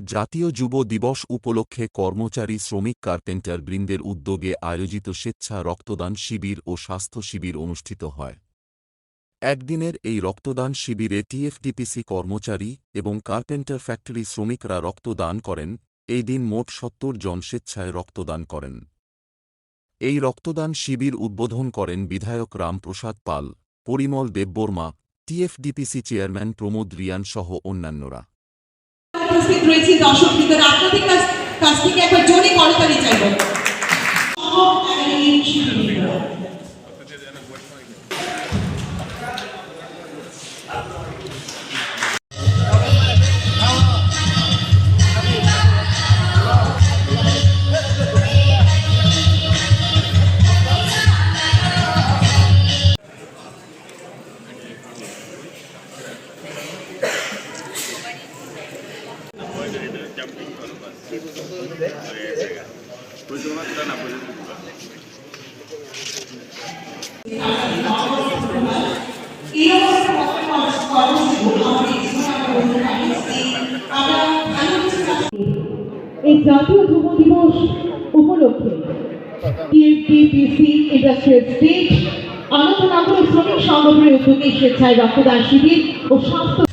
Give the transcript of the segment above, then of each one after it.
জাতীয় যুব দিবস উপলক্ষে কর্মচারী, শ্রমিক, কার্পেন্টার বৃন্দের উদ্যোগে আয়োজিত স্বেচ্ছা রক্তদান শিবির ও স্বাস্থ্য শিবির অনুষ্ঠিত হয়। একদিনের এই রক্তদান শিবিরে টিএফডিপিসি কর্মচারী এবং কার্পেন্টার ফ্যাক্টরি শ্রমিকরা রক্তদান করেন, এই দিন মোট সত্তর জন স্বেচ্ছায় রক্তদান করেন। এই রক্তদান শিবির উদ্বোধন করেন বিধায়ক রামপ্রসাদ পাল, পরিমল দেববর্মা টিএফডিপিসি চেয়ারম্যান প্রমোদ রিয়ান সহ অন্যান্যরা। উপস্থিত রয়েছে দর্শক ভিতরে আপনাদের কাছ থেকে একবার জোরে করতালি চাইব। এই জাতীয় যুব দিবস উপলক্ষে টিএফটিপিসি ইন্ডাস্ট্রিয়াল স্টেট আনন্দ নাগরিক শ্রমিক সংগঠনের উদ্যোগে স্বেচ্ছায় রক্তদান শিবির ও স্বাস্থ্য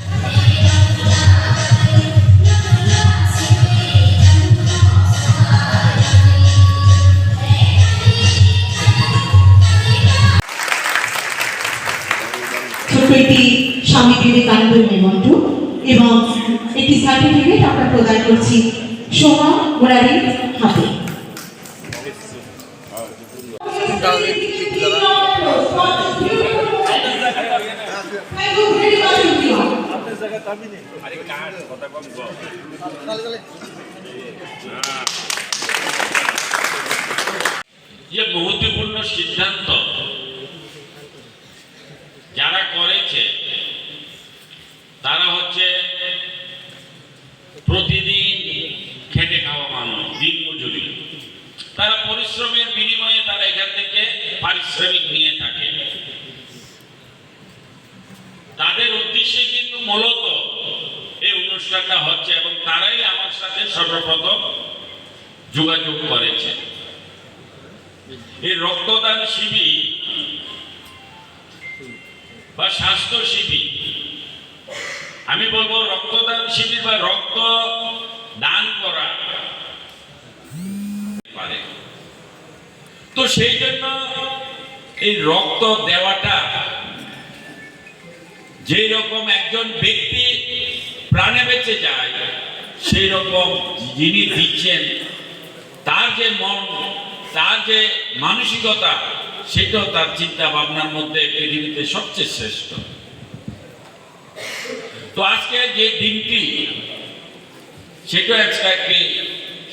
এবং একটি সার্টিফিকেট আমরা প্রদান করছি। সোমা মুরারির হাতে। Thank you very much, everyone. যে মহত্বপূর্ণ সিদ্ধান্ত যারা করেছে তারা হচ্ছে প্রতিদিন খেটে খাওয়া মানুষ দিন মজুরি তারা পরিশ্রমের বিনিময়ে তারা এখান থেকে পারিশ্রমিক নিয়ে থাকে। তাদের উদ্দেশ্যে কিন্তু মূলত এই অনুষ্ঠানটা হচ্ছে এবং তারাই আমার সাথে সর্বপ্রথম যোগাযোগ করেছে। এই রক্তদান শিবির বা স্বাস্থ্য শিবির, আমি বলব রক্তদান শিবির বা রক্ত দান করা পারে। তো সেই জন্য এই রক্ত দেওয়াটা, যেই রকম একজন ব্যক্তি প্রাণে বেঁচে যায়, সেই রকম যিনি দিচ্ছেন, তার যে মন, তার যে মানসিকতা, সেটাও তার চিন্তা ভাবনার মধ্যে পৃথিবীতে সবচেয়ে শ্রেষ্ঠ। তো আজকে যে দিনটি, সেটা একটা একটি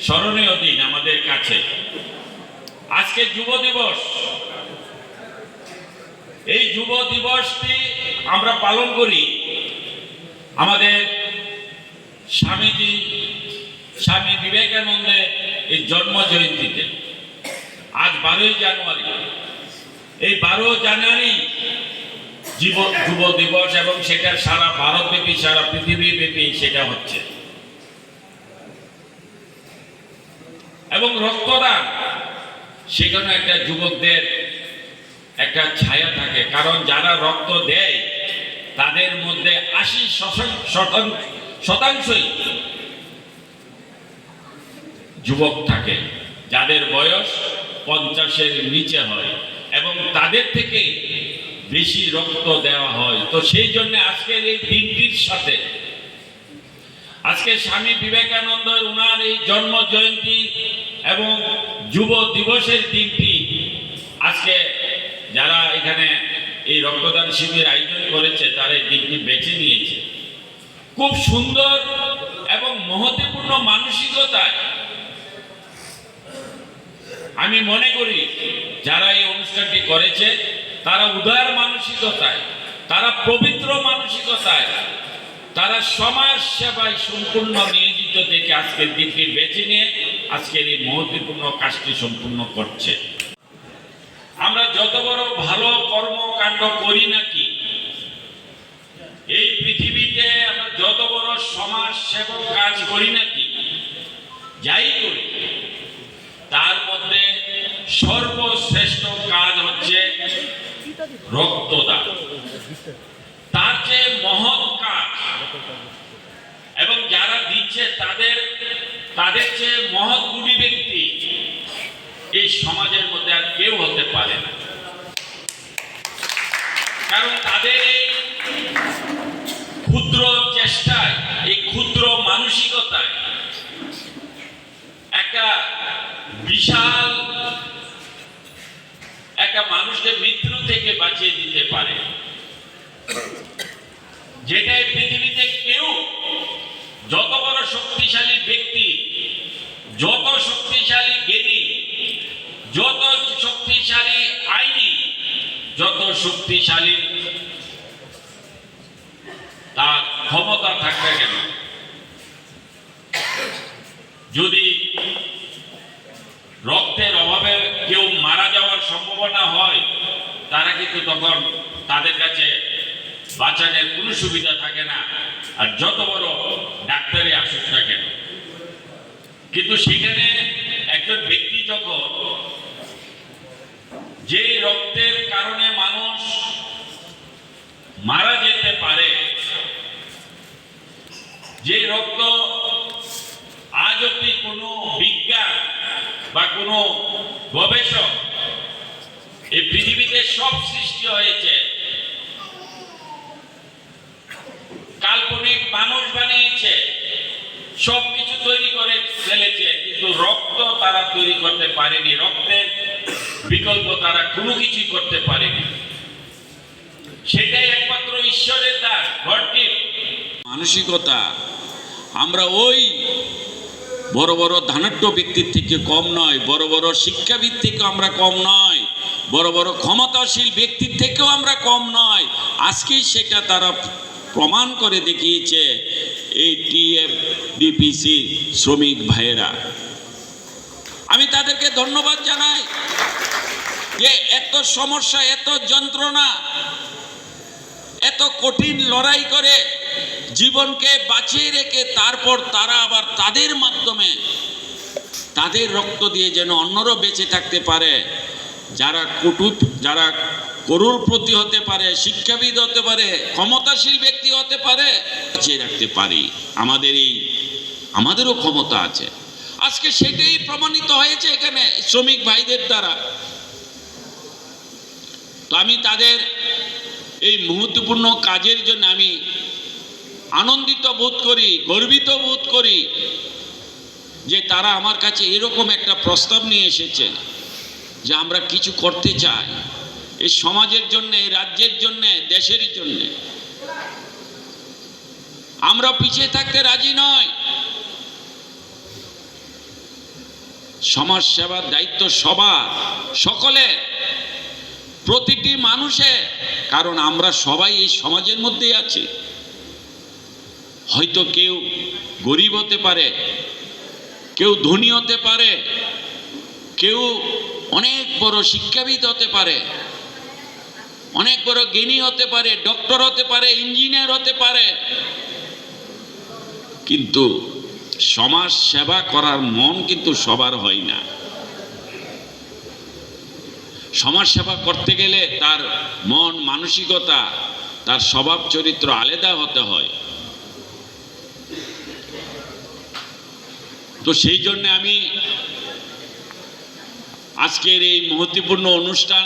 স্মরণীয় দিন আমাদের কাছে। আজকে যুব দিবস। এই যুব দিবসটি আমরা পালন করি। আমাদের স্বামীজি, স্বামী বিবেকানন্দের এই জন্ম জয়ন্তীতে আজ বারোই জানুয়ারি। এই বারো জানুয়ারি জীব যুব দিবস এবং সেটা সারা ভারতব্যাপী, সারা পৃথিবীব্যাপী সেটা হচ্ছে। এবং রক্তদান, সেখানে একটা যুবকদের একটা ছায়া থাকে, কারণ যারা রক্ত দেয়, তাদের মধ্যে আশি শতাংশই যুবক থাকে, যাদের বয়স পঞ্চাশের নিচে হয়, এবং তাদের থেকে বেশি রক্ত দেওয়া হয়। তো সেই জন্য আজকের এই দিনটির সাথে, আজকে স্বামী বিবেকানন্দ ওনার এই জন্ম জয়ন্তী এবং যুব দিবসের দিনটি আজকে যারা এখানে এই রক্তদান শিবির আয়োজন করেছে, তারা এই দিনটি বেছে নিয়েছে। খুব সুন্দর এবং মহত্বপূর্ণ মানসিকতায় আমি মনে করি, যারা এই অনুষ্ঠানটি করেছে, তারা উদার মানসিকতায়, তারা পবিত্র মানসিকতায়, তারা সমাজ সেবায় সম্পূর্ণ নিয়োজিত থেকে আজকের দিনটি বেছে নিয়ে আজকের এই মহত্বপূর্ণ কাজটি সম্পূর্ণ করছে। আমরা যত বড় ভালো কর্মকাণ্ড করি নাকি? এই পৃথিবীতে আমরা যত বড় সমাজ সেবক কাজ করি নাকি, যাই করি, তার মধ্যে সর্বশ্রেষ্ঠ কাজ হচ্ছে রক্তদান। তার চেয়ে মহৎ কাজ, এবং যারা দিচ্ছে তাদের তাদের চেয়ে মহৎ গুণী ব্যক্তি এই সমাজের মধ্যে আর কেউ হতে পারে না। কারণ তাদের এই ক্ষুদ্র চেষ্টায়, এই ক্ষুদ্র মানসিকতায় একটা বিশাল, একটা মানুষকে মৃত্যু থেকে বাঁচিয়ে দিতে পারে। যেটা এই পৃথিবীতে কেউ যত বড় শক্তিশালী ব্যক্তি, যত শক্তিশালী জ্ঞানী, যত আইনি যত শক্তিশালী তার ক্ষমতা থাকবে কেন? যদি রক্তের অভাবে কেউ মারা যাওয়ার সম্ভাবনা হয়, তারা কিন্তু তখন তাদের কাছে বাঁচানোর কোনো সুবিধা থাকে না। আর যত বড় ডাক্তারই আসুক না কেন? কিন্তু সেখানে একজন ব্যক্তি যখন যে রক্তের কারণে মানুষ মারা যেতে পারে। যে রক্ত আজ অব্দি কোনো বিজ্ঞান বা কোনো গবেষক এই পৃথিবীতে সব সৃষ্টি হয়েছে। কাল্পনিক মানুষ বানিয়েছে সব কিছু তৈরি করে ফেলেছে, কিন্তু রক্ত তারা তৈরি করতে পারেনি। রক্তের বিকল্প তারা কোনো কিছুই করতে পারেনি। সেটাই একমাত্র ঈশ্বরের দান ঘরটির মানসিকতা, আমরা ওই বড় বড় ধনাঢ্য ব্যক্তির থেকে কম নয়, বড় বড় শিক্ষাবিদ থেকে আমরা কম নয়, বড় বড় ক্ষমতাশীল ব্যক্তির থেকেও আমরা কম নয়। আজকেই সেটা তারা প্রমাণ করে দেখিয়েছে এই টিএফ বিপিসি শ্রমিক ভাইয়েরা। আমি তাদেরকে ধন্যবাদ জানাই। যে এত সমস্যা, এত যন্ত্রণা, এত কঠিন লড়াই করে জীবনকে বাঁচিয়ে রেখে তারপর তারা আবার তাদের মাধ্যমে তাদের রক্ত দিয়ে যেন অন্যরাও বেঁচে থাকতে পারে, যারা কটুত, যারা করুর প্রতি হতে পারে, শিক্ষাবিদ হতে পারে, ক্ষমতাশীল ব্যক্তি হতে পারে, বাঁচিয়ে রাখতে পারি। আমাদের এই, আমাদেরও ক্ষমতা আছে। আজকে সেটাই প্রমাণিত হয়েছে এখানে শ্রমিক ভাইদের দ্বারা। তো আমি তাদের এই মুহূর্তপূর্ণ কাজের জন্য আমি আনন্দিত বোধ করি, গর্বিত বোধ করি যে তারা আমার কাছে এরকম একটা প্রস্তাব নিয়ে এসেছে যে আমরা কিছু করতে চাই এই সমাজের জন্য, এই রাজ্যের জন্য, দেশের জন্য। আমরা পিছিয়ে থাকতে রাজি নয়। সমাজ সেবার দায়িত্ব সবার, সকলের। প্রতিটি মানুষের কারণ আমরা সবাই এই সমাজের মধ্যেই আছি। হয়তো কেউ গরিব হতে পারে, কেউ ধনী হতে পারে, কেউ অনেক বড় শিক্ষাবিদ হতে পারে, অনেক বড় জ্ঞানী হতে পারে, ডক্টর হতে পারে, ইঞ্জিনিয়ার হতে পারে। কিন্তু সমাজ সেবা করার মন কিন্তু সবার হয় না। সমাজ সেবা করতে গেলে তার মন মানসিকতা, তার স্বভাব চরিত্র আলাদা হতে হয়। তো সেই জন্য আমি আজকের এই মহত্বপূর্ণ অনুষ্ঠান